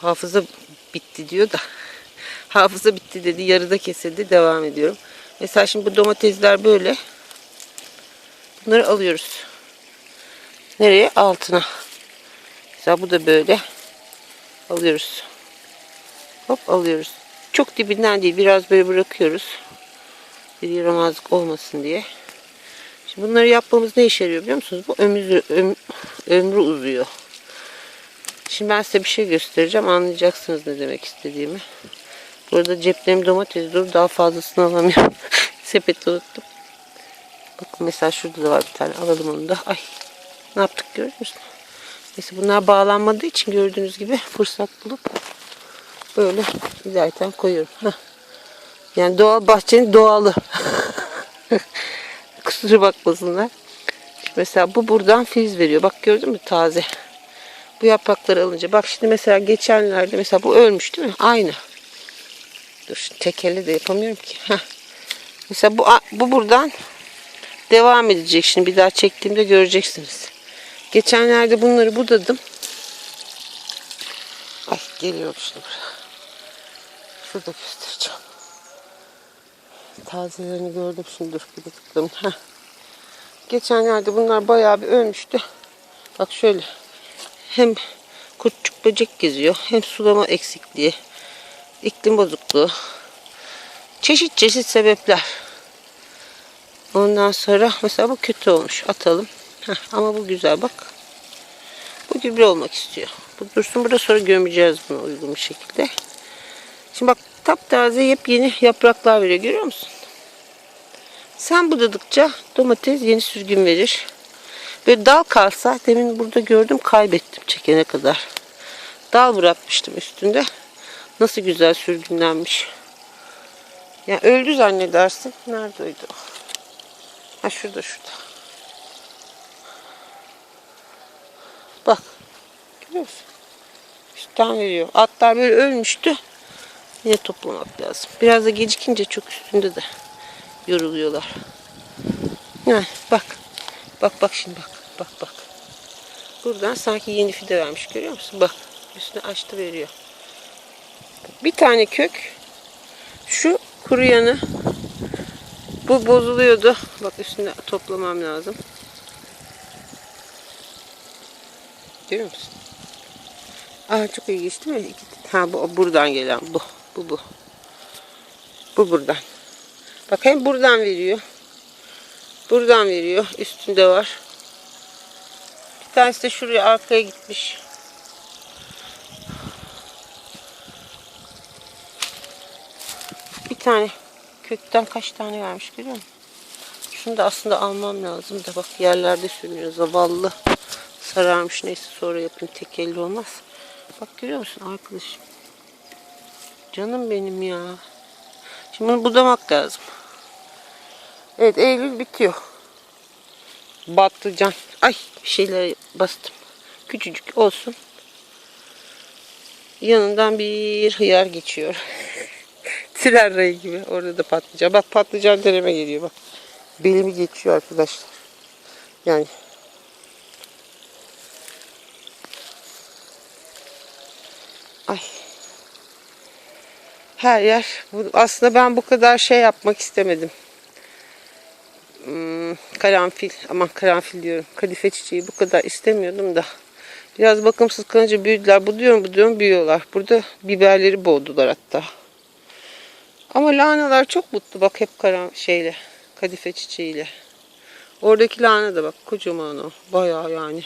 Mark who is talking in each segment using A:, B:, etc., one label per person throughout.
A: hafıza bitti diyor da hafıza bitti dedi yarıda kesildi devam ediyorum. Mesela şimdi bu domatesler böyle. Bunları alıyoruz. Nereye? Altına. Mesela bu da böyle. Alıyoruz. Hop alıyoruz. Çok dibinden değil. Biraz böyle bırakıyoruz. Bir yaramazlık olmasın diye. Şimdi bunları yapmamız ne işe yarıyor biliyor musunuz? Bu ömrü, öm- ömrü uzuyor. Şimdi ben size bir şey göstereceğim. Anlayacaksınız ne demek istediğimi. Burada ceplerim domates dur. Daha fazlasını alamıyorum. Sepeti unuttum. Bakın mesela şurada da var bir tane. Alalım onu da. Ay ne yaptık görüyor musunuz? Neyse bunlar bağlanmadığı için gördüğünüz gibi fırsat bulup böyle zaten koyuyorum. Heh. Yani doğal bahçenin doğalı. Kusura bakmasınlar. Mesela bu buradan filiz veriyor. Bak gördün mü taze. Bu yaprakları alınca. Bak şimdi mesela geçenlerde mesela bu ölmüş değil mi? Aynı. Dur şimdi tek elle de yapamıyorum ki. Heh. Mesela bu, bu buradan devam edecek. Şimdi bir daha çektiğimde göreceksiniz. Geçenlerde bunları budadım. Ay geliyor şimdi buraya. Şurada göstereceğim. Tazelerini gördüm şimdi dur bir tıkladım. Heh. Geçenlerde bunlar bayağı bir ölmüştü. Bak şöyle. Hem kurtçuk böcek geziyor hem sulama eksikliği, iklim bozukluğu. Çeşit çeşit sebepler. Ondan sonra mesela bu kötü olmuş. Atalım. Heh, ama bu güzel bak. Bu gübre olmak istiyor. Bu dursun burada sonra gömeceğiz bunu uygun bir şekilde. Şimdi bak taptaze yepyeni yapraklar veriyor. Görüyor musun? Sen budadıkça domates yeni sürgün verir. Böyle dal kalsa demin burada gördüm kaybettim çekene kadar. Dal bırakmıştım üstünde. Nasıl güzel sürgünlenmiş. Ya öldü zannedersin. Neredeydi o? Ha şurada şurada. Bak. Görüyor musun? Üstten veriyor. Atlar böyle ölmüştü. Yine toplamak lazım. Biraz da gecikince çok üstünde de yoruluyorlar. Ha, bak. Bak bak şimdi bak. Bak bak. Buradan sanki yeni fide vermiş görüyor musun? Bak. Üstüne açtı veriyor. Bir tane kök. Şu kuruyanı. Bu bozuluyordu. Bak üstüne toplamam lazım. Görüyor musun? Aa çok ilginç değil mi? Ha bu buradan gelen bu. Bu bu. Bu buradan. Bak hem buradan veriyor. Buradan veriyor. Üstünde var. Bir tanesi de şuraya arkaya gitmiş. Bir tane kökten kaç tane vermiş görüyor musun? Şunu da aslında almam lazım da bak yerlerde sürünüyor zavallı. Sararmış neyse sonra yapayım tek elle olmaz. Bak görüyor musun arkadaşım? Canım benim ya. Şimdi bunu budamak lazım. Evet Eylül bitiyor. Battıcan. Ay bir şeyler bastım. Küçücük olsun. Yanından bir hıyar geçiyor. Tren rayı gibi. Orada da patlıcan. Bak patlıcan deneme geliyor bak. Belimi geçiyor arkadaşlar. Yani Ay. Her yer. Aslında ben bu kadar şey yapmak istemedim. Hmm, karanfil. Aman karanfil diyorum. Kadife çiçeği bu kadar istemiyordum da. Biraz bakımsız kalınca büyüdüler. Bu diyorum bu diyorum büyüyorlar. Burada biberleri boğdular hatta. Ama lahanalar çok mutlu. Bak hep karan şeyle. Kadife çiçeğiyle. Oradaki lahana da bak kocaman o. Bayağı yani.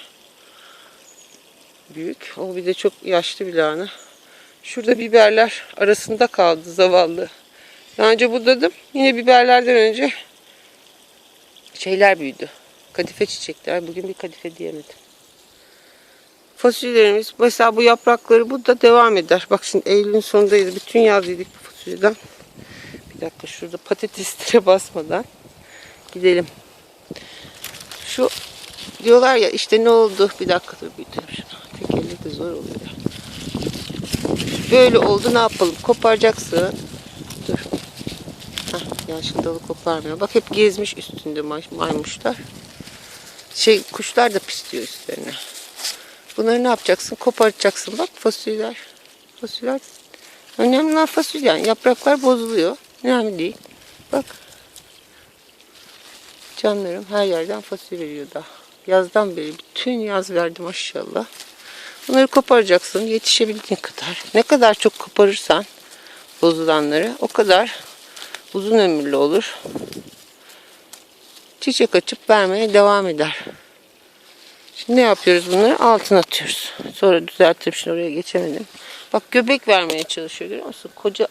A: Büyük. O bir de çok yaşlı bir lahana. Şurada biberler arasında kaldı zavallı. Daha önce budadım. Yine biberlerden önce şeyler büyüdü. Kadife çiçekler. Bugün bir kadife diyemedim. Fasulyelerimiz mesela bu yaprakları bu da devam eder. Bak şimdi Eylül'ün sonundayız. Bütün yaz yedik bu fasulyeden. Bir dakika şurada patateslere basmadan gidelim. Şu diyorlar ya işte ne oldu? Bir dakika dur büyütelim şunu. Tek elle de zor oluyor. Böyle oldu ne yapalım? Koparacaksın. Dur. Yanlışlıkla dalı koparmıyor. Bak hep gezmiş üstünde may- maymuşlar. Şey kuşlar da pisliyor üstlerine. Bunları ne yapacaksın? Koparacaksın. Bak fasulyeler. Fasulye önemli olan fasulye. Yapraklar bozuluyor. Önemli değil. Bak. Canlarım her yerden fasulye veriyor daha. Yazdan beri bütün yaz verdi maşallah. Bunları koparacaksın yetişebildiğin kadar. Ne kadar çok koparırsan bozulanları o kadar uzun ömürlü olur. Çiçek açıp vermeye devam eder. Şimdi ne yapıyoruz bunları? Altına atıyoruz. Sonra düzeltip şimdi oraya geçemedim. Bak göbek vermeye çalışıyor görüyor musun? Koca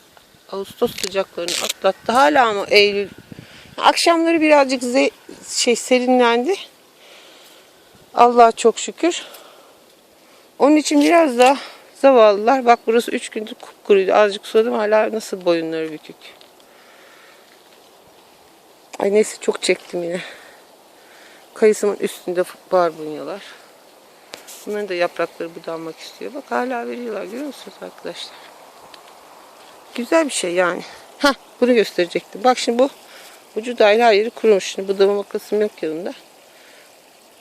A: Ağustos sıcaklarını atlattı. Hala ama Eylül. Akşamları birazcık ze- şey serinlendi. Allah'a çok şükür. Onun için biraz da zavallılar. Bak burası üç gündür kupkuruydu. Azıcık suladım hala nasıl boyunları bükük. Ay neyse çok çektim yine. Kayısımın üstünde barbunyalar. Bunların da yaprakları budanmak istiyor. Bak hala veriyorlar görüyor musunuz arkadaşlar? Güzel bir şey yani. Hah bunu gösterecektim. Bak şimdi bu ucu dahil her yeri kurumuş. Şimdi budama makasım yok yanında.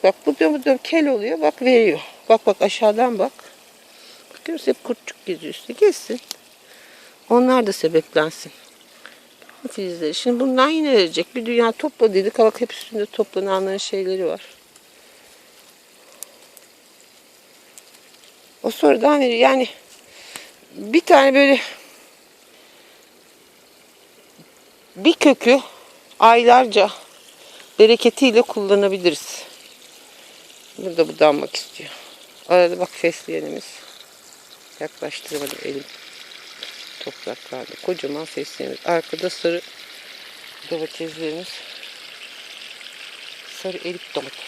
A: Bak bu diyor bu diyor kel oluyor. Bak veriyor. Bak bak aşağıdan bak. Bakıyoruz hep kurtçuk geziyor üstü. Gezsin. Onlar da sebeplensin. Filizleri. Şimdi bundan yine verecek. Bir dünya topladıydık. Bak hep üstünde toplananların şeyleri var. O sonradan veriyor. Yani bir tane böyle bir kökü aylarca bereketiyle kullanabiliriz. Burada budanmak istiyor. Arada bak fesleğenimiz. Yaklaştırmadım elim. Topraklarda. Kocaman fesleğenimiz. Arkada sarı domateslerimiz. Sarı erik domates.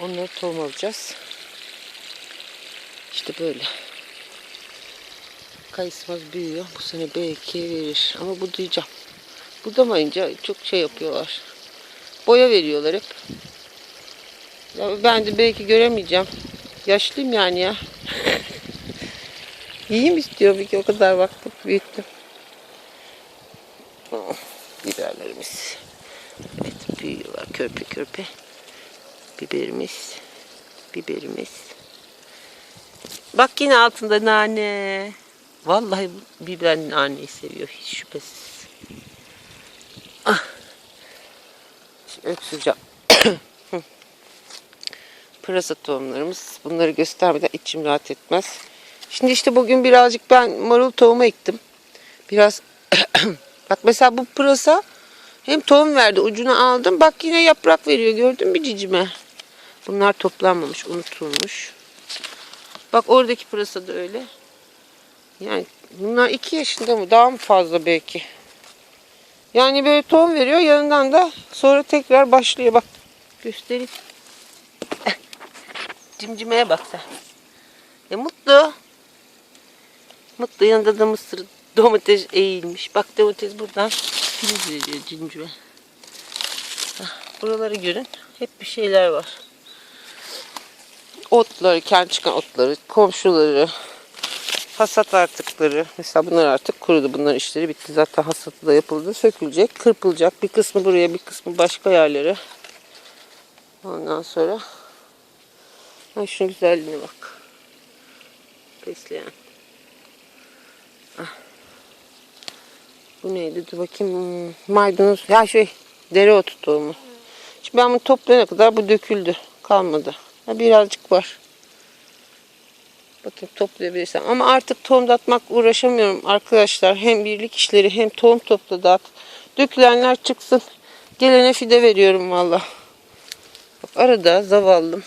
A: Onları tohum alacağız. İşte böyle. Kayısımız büyüyor. Bu sene belki verir. Ama budayacağım. Budamayınca çok şey yapıyorlar. Boya veriyorlar hep. Ya ben de belki göremeyeceğim. Yaşlıyım yani ya. Yiyeyim istiyor bir ki o kadar baktık büyüttüm. Oh, biberlerimiz. Evet büyüyorlar körpe körpe. Biberimiz. Biberimiz. Bak yine altında nane. Vallahi biber naneyi seviyor hiç şüphesiz. Ah. Şimdi öksüreceğim. Pırasa tohumlarımız. Bunları göstermeden içim rahat etmez. Şimdi işte bugün birazcık ben marul tohumu ektim. Biraz bak mesela bu pırasa hem tohum verdi ucunu aldım. Bak yine yaprak veriyor gördün mü cicime? Bunlar toplanmamış unutulmuş. Bak oradaki pırasa da öyle. Yani bunlar iki yaşında mı? Daha mı fazla belki? Yani böyle tohum veriyor yanından da sonra tekrar başlıyor. Bak göstereyim. Cimcimeye bak sen. E mutlu. Mutlu yanında da mısır domates eğilmiş. Bak domates buradan filiz veriyor Buraları görün. Hep bir şeyler var. Otları, kendi çıkan otları, komşuları, hasat artıkları. Mesela bunlar artık kurudu. Bunların işleri bitti. Zaten hasatı da yapıldı. Sökülecek, kırpılacak. Bir kısmı buraya, bir kısmı başka yerlere. Ondan sonra Ay şunun güzelliğine bak. Besleyen. Ah. Bu neydi? Dur bakayım. Hmm, maydanoz. Ya şey dereotu tohumu. Şimdi ben bunu toplayana kadar bu döküldü. Kalmadı. Ha, birazcık var. Bakayım toplayabilirsem. Ama artık tohum atmak uğraşamıyorum arkadaşlar. Hem birlik işleri hem tohum topla dağıt. Dökülenler çıksın. Gelene fide veriyorum valla. Arada zavallım.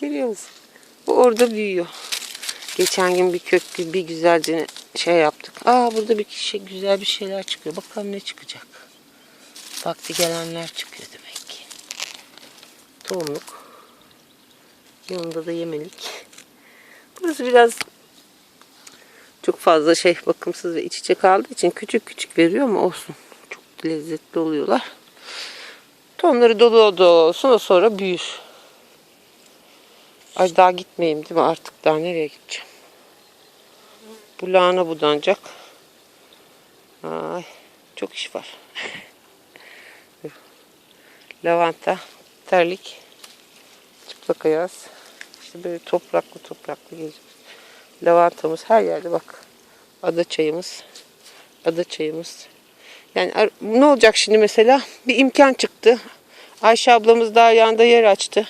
A: Görüyor musun? Bu orada büyüyor. Geçen gün bir kök bir güzelce şey yaptık. Aa burada bir şey güzel bir şeyler çıkıyor. Bakalım ne çıkacak. Vakti gelenler çıkıyor demek ki. Tohumluk. Yanında da yemelik. Burası biraz çok fazla şey bakımsız ve iç içe kaldığı için küçük küçük veriyor ama olsun. Çok lezzetli oluyorlar. Tohumları dolu dolu olsun o sonra büyür. Ay daha gitmeyeyim değil mi artık daha nereye gideceğim. Bu lahana budanacak. Ay çok iş var. Lavanta, terlik, çıplak ayaz. İşte böyle topraklı topraklı geziyoruz. Lavantamız her yerde bak. Ada çayımız. Ada çayımız. Yani ne olacak şimdi mesela? Bir imkan çıktı. Ayşe ablamız daha yanında yer açtı.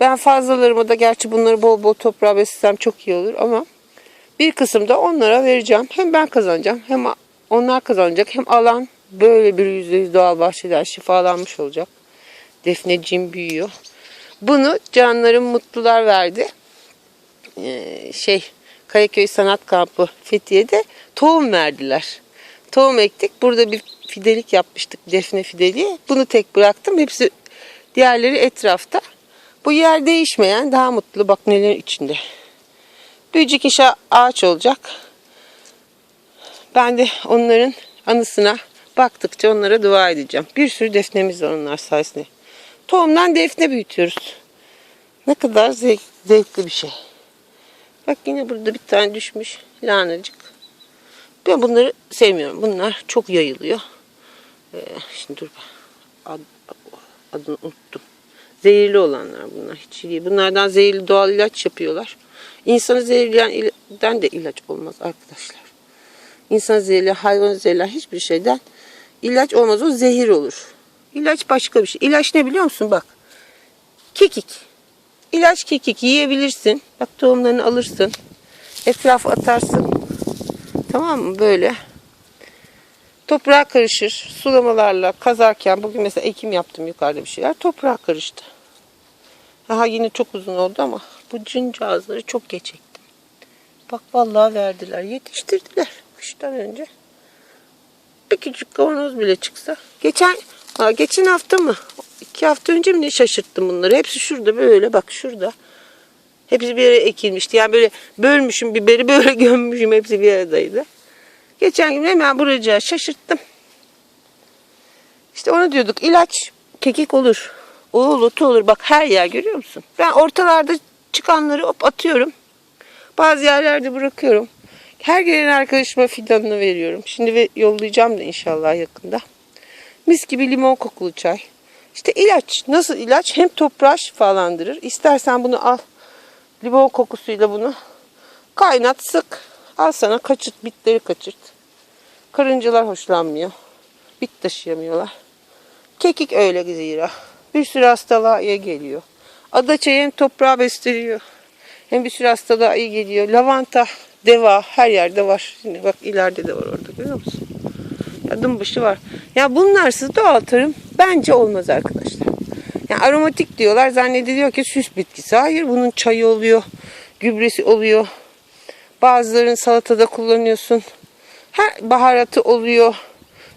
A: Ben fazlalarımı da gerçi bunları bol bol toprağa beslesem çok iyi olur ama bir kısım da onlara vereceğim. Hem ben kazanacağım hem onlar kazanacak. Hem alan böyle bir yüzde yüz doğal bahçeden şifalanmış olacak. Defneciğim büyüyor. Bunu canlarım mutlular verdi. Ee, şey Kayaköy Sanat Kampı Fethiye'de tohum verdiler. Tohum ektik. Burada bir fidelik yapmıştık. Defne fideliği. Bunu tek bıraktım. Hepsi diğerleri etrafta. Bu yer değişmeyen daha mutlu. Bak neler içinde. Büyücük işe ağaç olacak. Ben de onların anısına baktıkça onlara dua edeceğim. Bir sürü defnemiz var onlar sayesinde. Tohumdan defne büyütüyoruz. Ne kadar zevk- zevkli bir şey. Bak yine burada bir tane düşmüş lanacık. Ben bunları sevmiyorum. Bunlar çok yayılıyor. Ee, şimdi dur. Ad, adını unuttum. Zehirli olanlar bunlar. Hiç iyi. Bunlardan zehirli doğal ilaç yapıyorlar. İnsanı zehirleyen de ilaç olmaz arkadaşlar. İnsan zehirleyen, hayvan zehirleyen hiçbir şeyden ilaç olmaz. O zehir olur. İlaç başka bir şey. İlaç ne biliyor musun? Bak. Kekik. İlaç kekik yiyebilirsin. Bak tohumlarını alırsın. Etrafa atarsın. Tamam mı? Böyle. Toprağa karışır. Sulamalarla kazarken bugün mesela ekim yaptım yukarıda bir şeyler. Toprağa karıştı. Aha yine çok uzun oldu ama bu cıncağızları çok geç ektim. Bak vallahi verdiler. Yetiştirdiler. Kıştan önce. Bir küçük kavanoz bile çıksa. Geçen ha, geçen hafta mı? İki hafta önce mi ne şaşırttım bunları. Hepsi şurada böyle bak şurada. Hepsi bir yere ekilmişti. Yani böyle bölmüşüm biberi böyle gömmüşüm. Hepsi bir aradaydı. Geçen gün hemen buracığa şaşırttım. İşte onu diyorduk. ilaç kekik olur. Otu olur. Bak her yer görüyor musun? Ben ortalarda çıkanları hop atıyorum. Bazı yerlerde bırakıyorum. Her gelen arkadaşıma fidanını veriyorum. Şimdi ve yollayacağım da inşallah yakında. Mis gibi limon kokulu çay. İşte ilaç. Nasıl ilaç? Hem toprağı şifalandırır. İstersen bunu al. Limon kokusuyla bunu kaynat sık. Al sana kaçırt. Bitleri kaçırt. Karıncalar hoşlanmıyor. Bit taşıyamıyorlar. Kekik öyle zira. Bir sürü hastalığa iyi geliyor. Adaçayı hem toprağı besleniyor. Hem bir sürü hastalığa iyi geliyor. Lavanta, deva her yerde var. Şimdi bak ileride de var orada görüyor musun? Ya dımbışı var. Ya bunlarsız doğal tarım bence olmaz arkadaşlar. Yani aromatik diyorlar zannediliyor ki süs bitkisi. Hayır bunun çayı oluyor, gübresi oluyor. Bazılarını salatada kullanıyorsun. Her baharatı oluyor.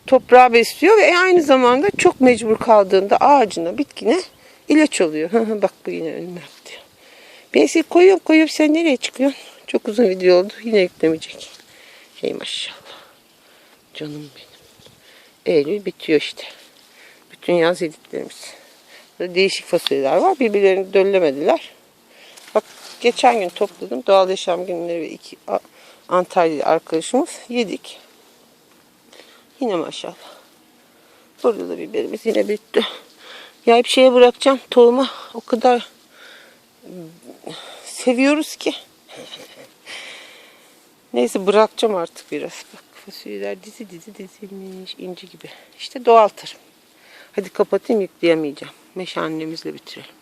A: Toprağı besliyor ve aynı zamanda çok mecbur kaldığında ağacına, bitkine ilaç oluyor. Bak bu yine önüme attı. Seni koyuyorum koyuyorum sen nereye çıkıyorsun? Çok uzun video oldu. Yine yüklemeyecek. Hey maşallah. Canım benim. Eylül bitiyor işte. Bütün yaz yediklerimiz. Böyle değişik fasulyeler var. Birbirlerini döllemediler. Bak geçen gün topladım. Doğal yaşam günleri ve iki Antalya arkadaşımız yedik. Yine maşallah. Burada da biberimiz yine bitti. Ya hep şeye bırakacağım tohuma. O kadar seviyoruz ki. Neyse bırakacağım artık biraz. Bak fasulyeler dizi dizi dizilmiş inci gibi. İşte doğal tarım. Hadi kapatayım yükleyemeyeceğim. Meşe annemizle bitirelim.